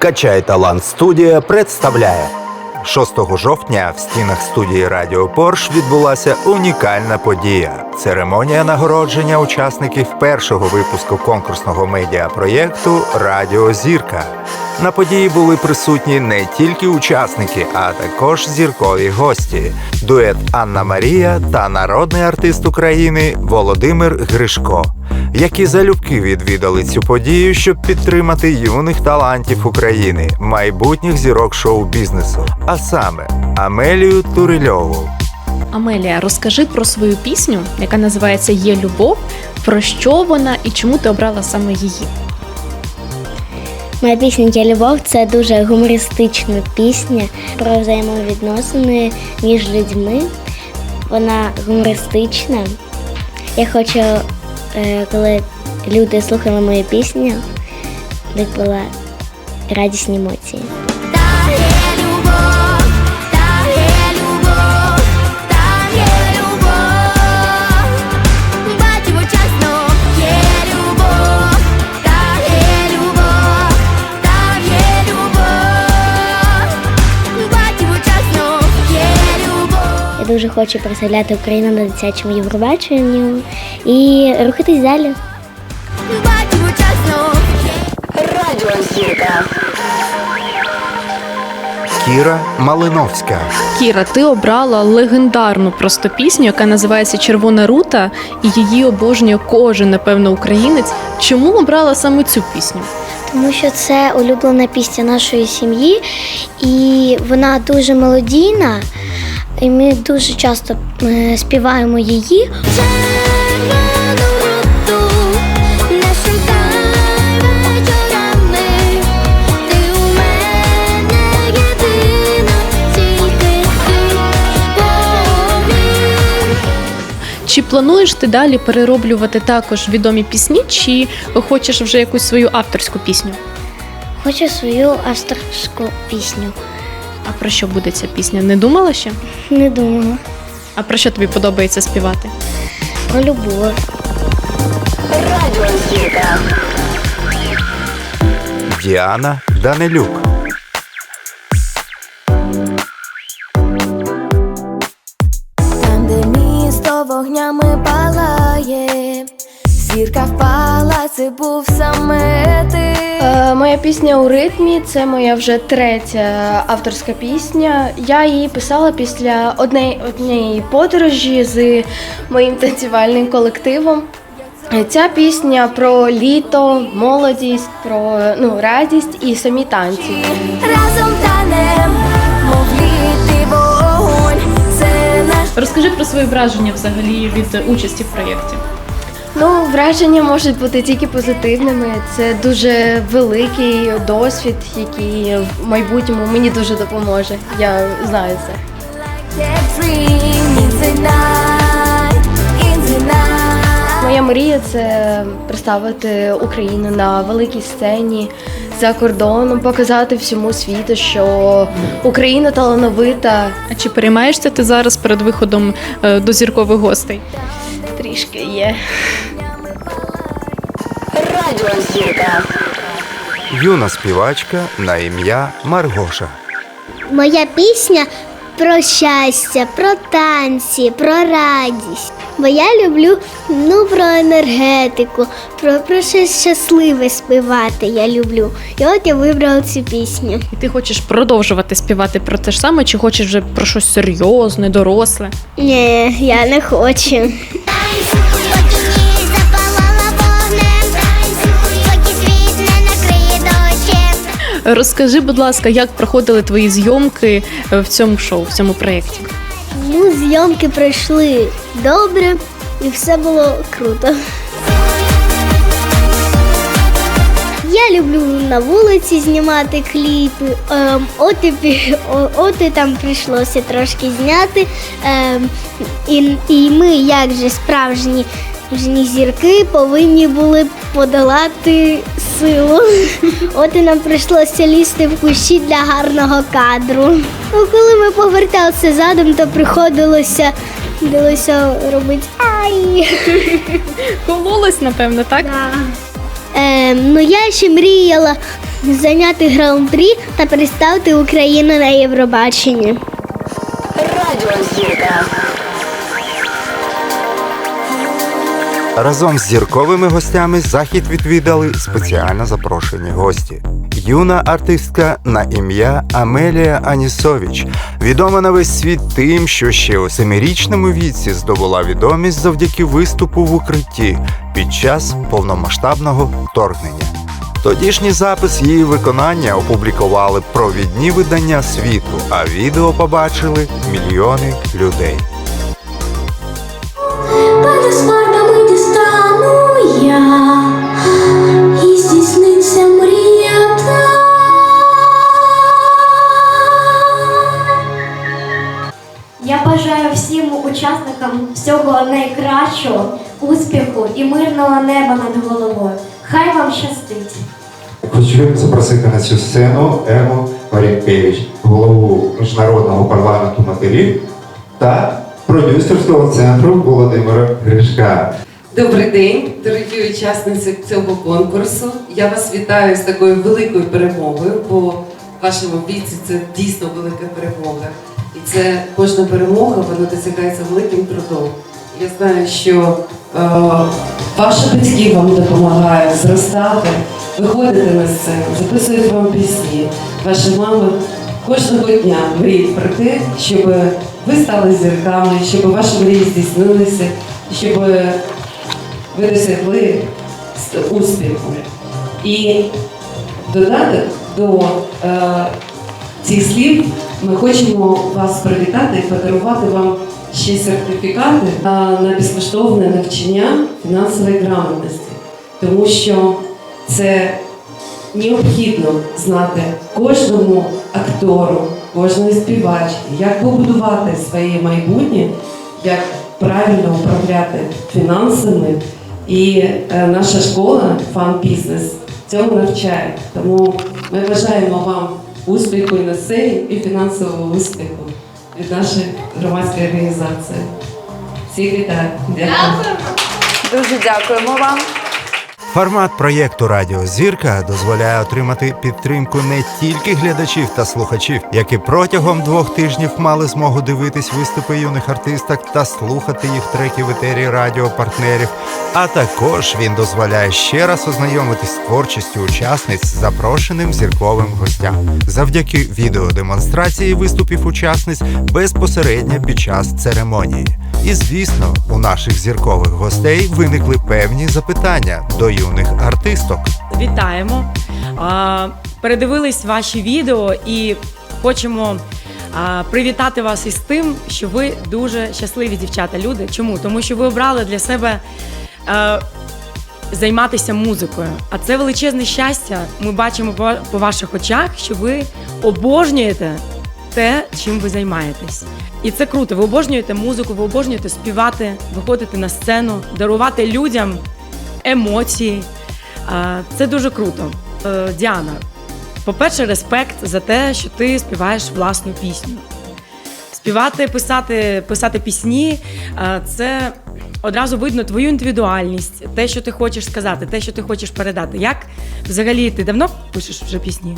Качай талант студія представляє 6 жовтня в стінах студії Радіо Порш відбулася унікальна подія. Церемонія нагородження учасників першого випуску конкурсного медіапроєкту Радіо Зірка. На події були присутні не тільки учасники, а також зіркові гості: дует Анна Марія та народний артист України Володимир Гришко, які залюбки відвідали цю подію, щоб підтримати юних талантів України, майбутніх зірок шоу-бізнесу, а саме Амелію Турильову. Амелія, розкажи про свою пісню, яка називається Є любов. Про що вона і чому ти обрала саме її? Моя пісня «Я любов це дуже гумористична пісня про взаємовідносини між людьми. Вона гумористична. Я хочу, е, коли люди слухали мою пісню, були радісні емоції. Я представляти Україну на дитячому Євробаченні і рухатись далі. Бачимо чесно, Кіра Малиновська. Кіра, ти обрала легендарну просто пісню, яка називається Червона рута, і її обожнює кожен, напевно, українець. Чому обрала саме цю пісню? Тому що це улюблена пісня нашої сім'ї, і вона дуже мелодійна. І ми дуже часто е, співаємо її. Чи плануєш ти далі перероблювати також відомі пісні, чи хочеш вже якусь свою авторську пісню? Хочу свою авторську пісню. А про що буде ця пісня? Не думала ще? Не думала. А про що тобі подобається співати? Про любов. Діана Данилюк. Вогнями палає, зірка впала, це був саме ти. Е, Моя пісня у ритмі це моя вже третя авторська пісня. Я її писала після однієї, однієї подорожі з моїм танцювальним колективом. Ця пісня про літо, молодість, про ну, радість і самі танці. Разом Розкажи про свої враження взагалі від участі в проєкті. Ну, враження можуть бути тільки позитивними. Це дуже великий досвід, який в майбутньому мені дуже допоможе. Я знаю це. Моя мрія це представити Україну на великій сцені за кордоном, показати всьому світу, що Україна талановита. А чи переймаєшся ти зараз перед виходом е, до зіркових гостей? Трішки є. Юна співачка на ім'я Маргоша. Моя пісня про щастя, про танці, про радість. Бо я люблю ну, про енергетику, про, про щось щасливе співати. Я люблю. І от я вибрала цю пісню. І ти хочеш продовжувати співати про те ж саме, чи хочеш вже про щось серйозне, доросле? Ні, я не хочу. Розкажи, будь ласка, як проходили твої зйомки в цьому шоу, в цьому проєкті? Ну, зйомки пройшли добре і все було круто. Я люблю на вулиці знімати кліпи. Ем, от, і, от і там прийшлося трошки зняти. Ем, і, і ми, як же справжні справжні зірки, повинні були подолати силу. От і нам прийшлося лізти в кущі для гарного кадру. Ну, коли ми поверталися задом, то приходилося, приходилося робити ай. Кололась, напевно, так? Ем, ну я ще мріяла зайняти гран-прі та представити Україну на Євробаченні. Разом з зірковими гостями захід відвідали спеціально запрошені гості. Юна артистка на ім'я Амелія Анісович, відома на весь світ тим, що ще у семирічному віці здобула відомість завдяки виступу в укритті під час повномасштабного вторгнення. Тодішній запис її виконання опублікували провідні видання світу, а відео побачили мільйони людей. Учасникам всього найкращого, успіху і мирного неба над головою. Хай вам щастить! Хочу запросити на цю сцену Ему Марінкевич, голову міжнародного парламенту матерів та продюсерського центру Володимира Гришка. Добрий день, дорогі учасниці цього конкурсу. Я вас вітаю з такою великою перемогою, бо в вашому віці це дійсно велика перемога. І це кожна перемога вона досягається великим трудом. Я знаю, що е, ваші батьки вам допомагають зростати, виходити на сцену, записують вам пісні. Ваші мами кожного дня мріють про те, щоб ви стали зірками, щоб ваші мрії здійснилися, щоб ви досягли успіху. І додати до е, цих слів ми хочемо вас привітати і подарувати вам ще сертифікати е, на безкоштовне навчання фінансової грамотності, тому що це необхідно знати кожному актору, кожної співачці, як побудувати своє майбутнє, як правильно управляти фінансами. І е, наша школа фан бізнес цьому навчає. Тому ми бажаємо вам успіху і на сцені, і фінансового успіху від нашої громадської організації. Всіх вітаю. Дякую. Дуже дякуємо вам. Формат проєкту Радіо Зірка дозволяє отримати підтримку не тільки глядачів та слухачів, які протягом двох тижнів мали змогу дивитись виступи юних артисток та слухати їх треки в етері радіопартнерів. А також він дозволяє ще раз ознайомитись з творчістю учасниць запрошеним зірковим гостям завдяки відеодемонстрації виступів учасниць безпосередньо під час церемонії. І звісно, у наших зіркових гостей виникли певні запитання до юних артисток. Вітаємо! А, Передивились ваші відео і хочемо а, привітати вас із тим, що ви дуже щасливі дівчата. Люди. Чому? Тому що ви обрали для себе е, займатися музикою. А це величезне щастя. Ми бачимо по, по ваших очах, що ви обожнюєте те, чим ви займаєтесь. І це круто. Ви обожнюєте музику, ви обожнюєте співати, виходити на сцену, дарувати людям емоції. Це дуже круто. Е, Діана, по-перше, респект за те, що ти співаєш власну пісню. Співати, писати, писати пісні це одразу видно твою індивідуальність, те, що ти хочеш сказати, те, що ти хочеш передати. Як взагалі ти давно пишеш вже пісні?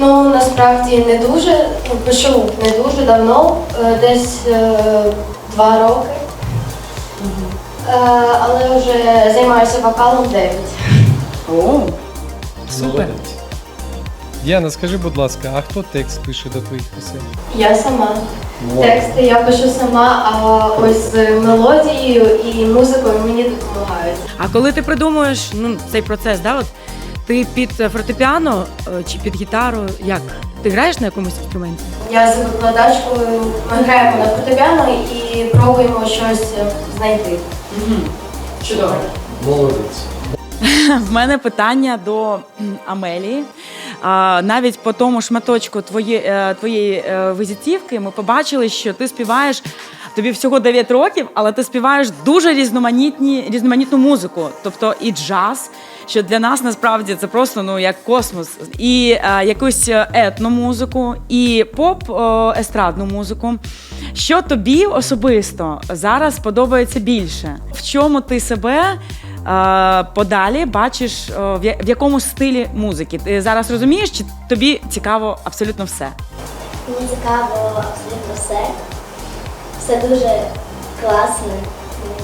Ну насправді не дуже. Ну, пишу не дуже давно, е, десь е, два роки. Е, але вже займаюся вокалом 9. О, супер. Діана, скажи, будь ласка, а хто текст пише до твоїх пісень? Я сама. Тексти я пишу сама, а ось з мелодією і музикою мені допомагають. А коли ти придумуєш ну, цей процес, да, от, ти під фортепіано е, чи під гітару, як? Ти граєш на якомусь інструменті? Я з викладачкою ми граємо на фортепіано і пробуємо щось знайти. Чудово. Молодець. В мене питання до Амелії. А, навіть по тому шматочку твої, е, твоєї е, візитівки ми побачили, що ти співаєш. Тобі всього 9 років, але ти співаєш дуже різноманітні, різноманітну музику, тобто і джаз, що для нас насправді це просто ну як космос, і е, якусь етномузику, і поп е, естрадну музику. Що тобі особисто зараз подобається більше? В чому ти себе е, подалі бачиш, е, в якому стилі музики. Ти зараз розумієш, чи тобі цікаво абсолютно все? Мені цікаво абсолютно все. Все дуже класно.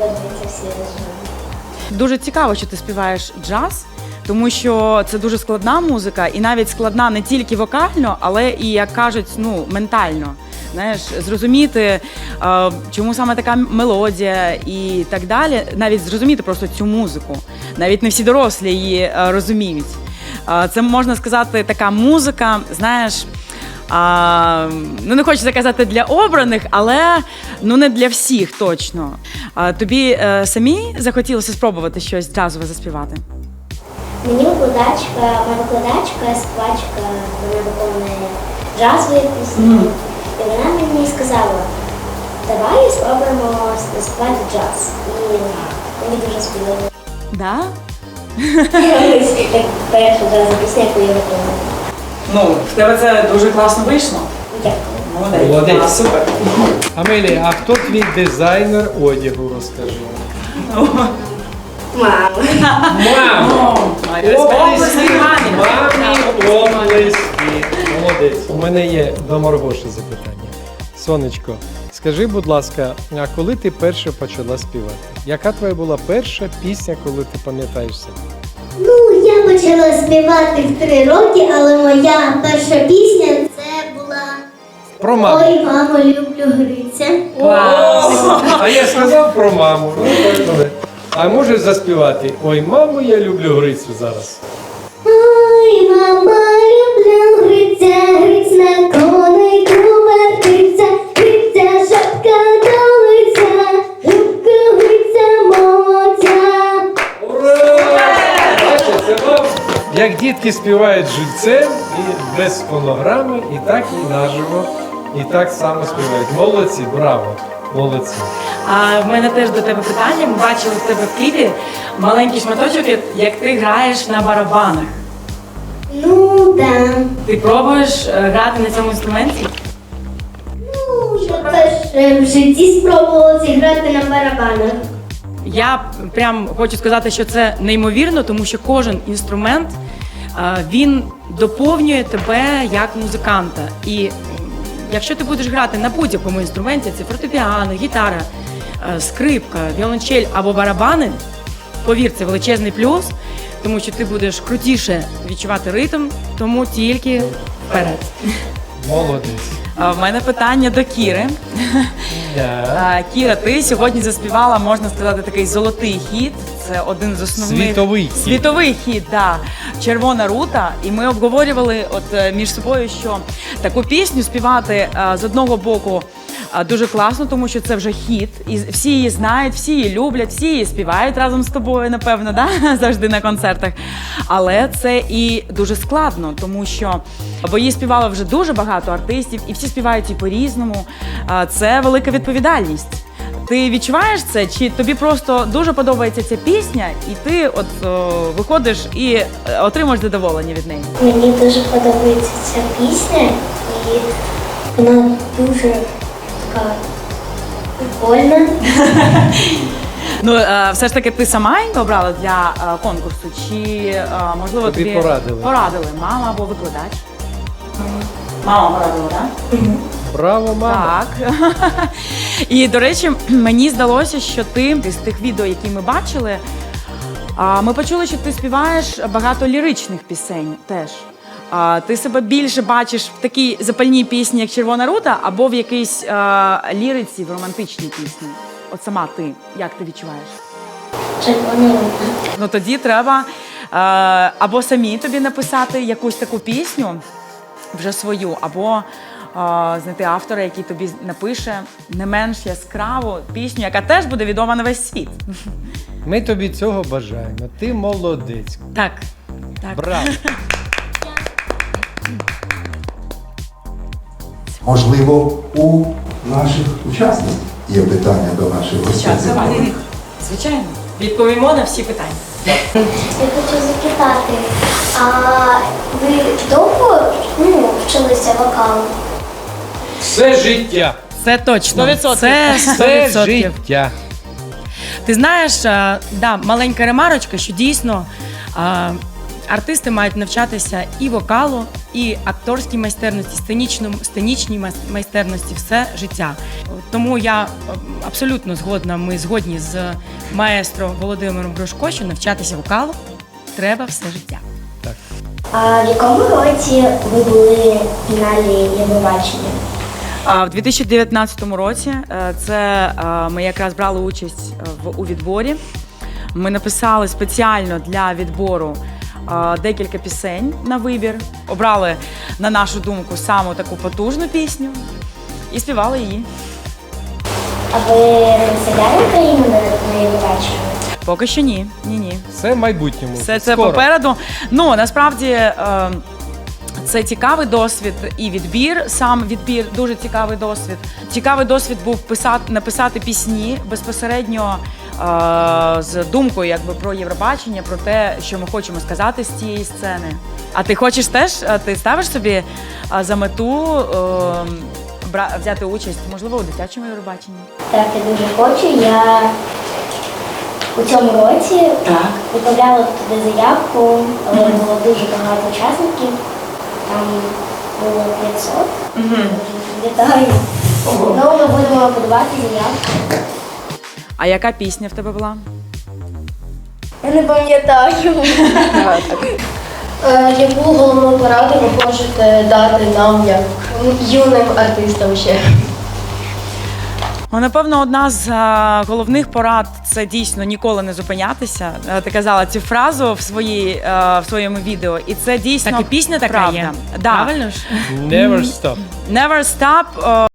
Мені всі режими. Дуже цікаво, що ти співаєш джаз, тому що це дуже складна музика, і навіть складна не тільки вокально, але і як кажуть, ну ментально. Знаєш, зрозуміти, е, чому саме така мелодія і так далі. Навіть зрозуміти просто цю музику. Навіть не всі дорослі її е, розуміють. Е, це можна сказати, така музика, знаєш. А, ну, не хочеться казати для обраних, але ну не для всіх точно. А, тобі е, самі захотілося спробувати щось джазове заспівати? Мені викладачка, моя викладачка, співачка, вона виконує джазові пісні. І вона мені сказала, давай спробуємо заспівати джаз. І мені дуже сподобалося. Да? Перша джазова пісня, яку я виконую. Ну, в тебе це дуже класно вийшло. Дякую. Молодець. А, супер. Амелія, а хто твій дизайнер одягу, розкажи? Мама. Мама! Мамі. Мамі. Молодець. У мене є до Маргоші запитання. Сонечко, скажи, будь ласка, а коли ти перше почала співати? Яка твоя була перша пісня, коли ти пам'ятаєш себе? Ну, я почала співати в три роки, але моя перша пісня це була Про маму. Ой, мамо, люблю гриця. А я сказав про маму. Ну. А можеш заспівати? Ой, мамо, я люблю Грицю зараз. Ой, мама, люблю гриця, гриць на конику вертиться, гриця шапка до лиця, любка гриця молодця. Ура! Бачите, це вам, як дітки співають живцем і без фонограми, і так і наживо, і так само співають. Молодці, браво, молодці. А в мене теж до тебе питання. Ми бачили в тебе в кліпі маленький шматочок, як- ти граєш на барабанах. Ну, да. Ти пробуєш е, грати на цьому інструменті? Ну, я перше в житті спробувала зіграти на барабанах. Я прям хочу сказати, що це неймовірно, тому що кожен інструмент він доповнює тебе як музиканта. І якщо ти будеш грати на будь-якому інструменті, це фортепіано, гітара, скрипка, віолончель або барабани, повір, це величезний плюс, тому що ти будеш крутіше відчувати ритм, тому тільки вперед. Молодець. А в мене питання до Кіри. Да. А, Кіра, ти сьогодні заспівала, можна сказати, такий золотий хіт. Це один з основних Світовий хіт. світовий хіт, да. Червона рута. І ми обговорювали от е, між собою, що таку пісню співати е, з одного боку. Дуже класно, тому що це вже хіт, і всі її знають, всі її люблять, всі її співають разом з тобою, напевно, да? завжди на концертах. Але це і дуже складно, тому що бо її співало вже дуже багато артистів, і всі співають її по-різному. Це велика відповідальність. Ти відчуваєш це, чи тобі просто дуже подобається ця пісня, і ти от о, виходиш і е, отримуєш задоволення від неї? Мені дуже подобається ця пісня, і вона дуже така прикольна. Ну е, все ж таки, ти сама її обрала для е, конкурсу, чи е, можливо Тобі тобі порадили. Порадили мама або викладач? Мама порадила, так? Браво, мама. Так. І до речі, мені здалося, що ти з тих відео, які ми бачили, а, ми почули, що ти співаєш багато ліричних пісень теж. А, Ти себе більше бачиш в такій запальній пісні, як Червона рута, або в якійсь а, ліриці, в романтичній пісні. От сама ти, як ти відчуваєш? Червона рута. Ну тоді треба е, або самі тобі написати якусь таку пісню, вже свою, або е, знайти автора, який тобі напише не менш яскраву пісню, яка теж буде відома на весь світ. Ми тобі цього бажаємо. Ти молодець. Так. так. Браво. Можливо, у наших учасників є питання до наших гостей. Звичайно. Відповімо на всі питання. Я хочу запитати, а ви довго ну, вчилися вокалу? Все життя. Це точно. 100%. Це Все 100%. життя. Ти знаєш, да, маленька ремарочка, що дійсно е, артисти мають навчатися і вокалу, і акторській майстерності, сценічному, сценічній майстерності все життя. Тому я е, абсолютно згодна, ми згодні з маестро Володимиром Брошко, що навчатися вокалу треба все життя. А в якому році ви були в фіналі Євробачення? А в 2019 році е, це е, ми якраз брали участь в у відборі. Ми написали спеціально для відбору декілька пісень на вибір. Обрали, на нашу думку, саму таку потужну пісню і співали її. А ви представляли Україну на, Євробаченні? Поки що ні. Ні, ні. Це в майбутньому. Все це Скоро. попереду. Ну насправді е, це цікавий досвід і відбір. Сам відбір дуже цікавий досвід. Цікавий досвід був писати написати пісні безпосередньо. е, З думкою якби про Євробачення, про те, що ми хочемо сказати з цієї сцени. А ти хочеш теж? е, Ти ставиш собі е, за мету е, бра- взяти участь, можливо, у дитячому Євробаченні? Так, я дуже хочу. Я у цьому році відправляла туди заявку, але було дуже багато учасників. Там було 500. Вітаю. Ну, ми будемо подавати заявку. А яка пісня в тебе була? Я не пам'ятаю. Е, Яку головну пораду ви можете дати нам як юним артистам ще? Ну, напевно, одна з е, головних порад це дійсно ніколи не зупинятися. Е, Ти казала цю фразу в своїй е, в своєму відео, і це дійсно Так і пісня така правда. є. Да. Правильно ж? Never stop. Never stop.